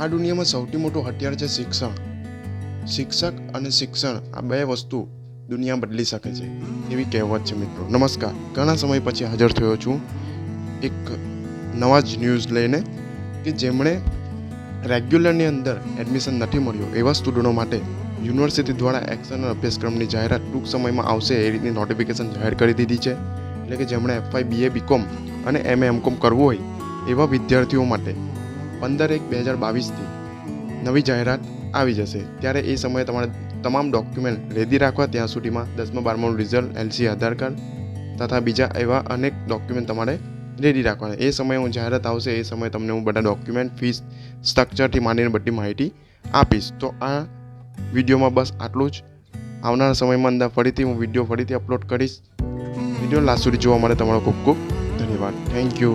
આ દુનિયામાં સૌથી મોટું હથિયાર છે શિક્ષણ. શિક્ષક અને શિક્ષણ, આ બે વસ્તુ દુનિયા બદલી શકે છે, એવી કહેવત છે મિત્રો. નમસ્કાર. ઘણા સમય પછી હાજર થયો છું એક નવા જ ન્યૂઝ લઈને કે જેમણે રેગ્યુલરની અંદર એડમિશન નથી મળ્યું એવા સ્ટુડન્ટો માટે યુનિવર્સિટી દ્વારા એક્સટર્નલ અભ્યાસક્રમની જાહેરાત ટૂંક સમયમાં આવશે એ રીતની નોટિફિકેશન જાહેર કરી દીધી છે. એટલે કે જેમણે એફઆઈ બીએ બીકોમ અને એમએ એમકોમ કરવું હોય એવા વિદ્યાર્થીઓ માટે પંદર એક બે હજાર બાવીસથી નવી જાહેરાત આવી જશે. ત્યારે એ સમયે તમારે તમામ ડોક્યુમેન્ટ રેડી રાખવા ત્યાં સુધીમાં દસમા, બારમાનું રિઝલ્ટ એલસી આધાર કાર્ડ તથા બીજા એવા અનેક ડોક્યુમેન્ટ તમારે રેડી રાખવાના. એ સમયે હું જાહેરાત આવશે, એ સમયે તમને હું બધા ડોક્યુમેન્ટ ફીસ સ્ટ્રક્ચરથી માંડીને બધી માહિતી આપીશ. તો આ વિડીયોમાં બસ આટલું જ. આવનારા સમયમાં અંદર ફરીથી હું વીડિયો ફરીથી અપલોડ કરીશ. વીડિયો લાસ્ટ સુધી જોવા માટે તમારો ખૂબ ખૂબ ધન્યવાદ. Thank you